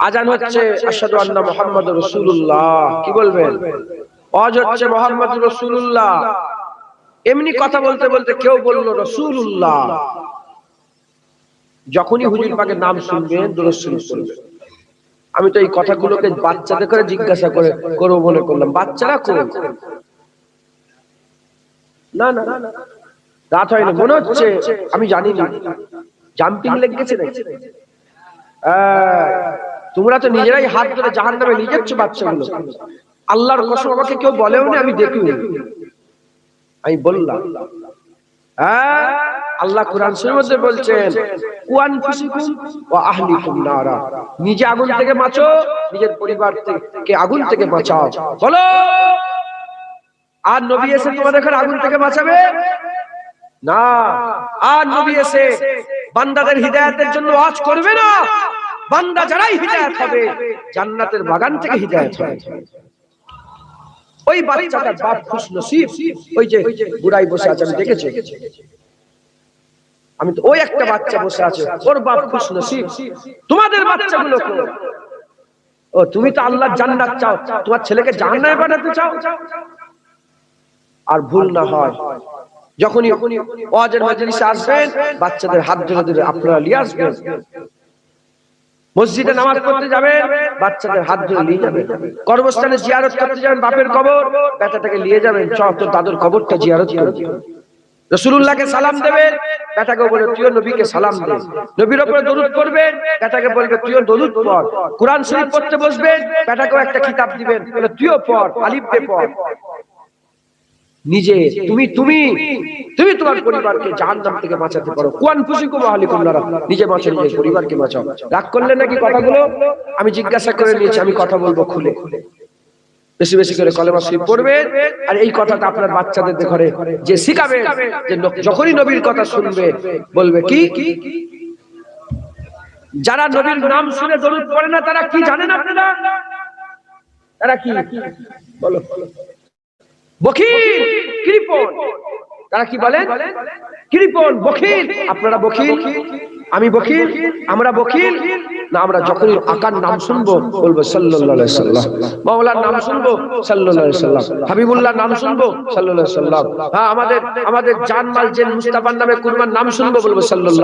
আজান হচ্ছে আশহাদু আন্না মুহাম্মাদুর রাসূলুল্লাহ কি বলবেন অজ হচ্ছে মোহাম্মদ রাসূলুল্লাহ এমনি কথা বলতে বলতে কেউ বলল রাসূলুল্লাহ যখনই হুজুর পাকের নাম শুনবেন আমি তো এই কথাগুলোকে বাচ্চাদের করে জিজ্ঞাসা করে করব মনে করলাম বাচ্চারা করবে না না রাত হয়নি মনে হচ্ছে আমি জানি না জাম্পিং লেগ গেছে নাকি তোমরা তো নিজেরাই হাত ধরে জাহান নামে নিয়ে যাচ্ছ বাচ্চাগুলো আল্লাহর কসম আমাকে কেউ বলেও না, আমি দেখিও নি। আমি বললাম হ্যাঁ আল্লাহ কোরআন মধ্যে বলছেন, কুয়ান নারা। নিজে আগুন থেকে বাঁচো, নিজের পরিবার থেকে আগুন থেকে বাঁচাও। বলো, আর নবী এসে তোমাদের এখানে আগুন থেকে বাঁচাবে? না, আর নবী এসে বান্দাদের হিদায়াতের জন্য আজ করবে না? বান্দা যারাই হিদায়াত হবে জান্নাতের বাগান থেকে হিদায়াত হবে। ওই বাচ্চাটার বাপ খুশ নসিব ওই যে বুড়াই বসে আছে আমি দেখেছি। আমি তো ওই একটা বাচ্চা বসে আছে ওর বাপ খুশ নসিব তোমাদের বাচ্চাগুলো? ও তুমি তো আল্লাহর জান্নাত চাও তোমার ছেলেকে জাহান্নামে পাঠাতে চাও? আর ভুল না হয়। যখনই ওয়াজের মাজলিসে আসবেন বাচ্চাদের হাত ধরে ধরে আপনারা নিয়ে আসবেন। মসজিদে নামাজ পড়তে যাবেন, বাচ্চাদের হাত ধরে নিয়ে যাবেন। কর্মস্থানে জিয়ারত করতে যাবেন, বাপের কবর, বেটাটাকে নিয়ে যাবেন। চ, তোর দাদুর কবরটা জিয়ারত করবি। রসুল্লাহকে সালাম দেবেন, বেটাকে বলে তুইও নবীকে সালাম দে। নবীর উপরে দরুদ পড়বেন, বেটাকে বলবে তুইও দরুদ পড়। কোরআন শরীফ পড়তে বসবেন, বেটাকেও একটা কিতাব দিবেন, বলে, তুইও পড়, আলিফ দে পড়। নিজে, তুমি তুমি তুমি তোমার পরিবারকে জাহান্নাম থেকে বাঁচাতে পারো। কোয়ান খুশি কো আহলিকুম নারা নিজে বাঁচো, নিজের পরিবারকে বাঁচাও। রাগ করলে নাকি কথাগুলো? আমি জিজ্ঞাসা করে নিয়েছি, আমি কথা বলব খুলে। বেশি বেশি করে কলেমা শরীফ পড়বে, আর এই কথাটা আপনার বাচ্চাদের ঘরে যে শিখাবে, যে যখনই নবীর কথা শুনবে, বলবে কি? যারা নবীর নাম শুনে দরুদ পড়ে না, তারা কি জানেন আপনারা? তারা কি? বলো। বখিল কৃপণ তারা কি বলেন? কৃপণ বখিল। আপনারা বখিল? আমি বখিল? আমরা বখিল? না, আমরা যখনই আকার নাম শুনব, বলব আলাইহি সাল্লাম। নাম শুনব আলাইহি সাল্লাম। হাবিবুল্লাহ নাম শুনব সাল্লাম। হ্যাঁ আমাদের আমাদের জানমাল জেন মুস্তাফার নামে কুরবান নাম শুনব, বলব ওয়াসাল্লাম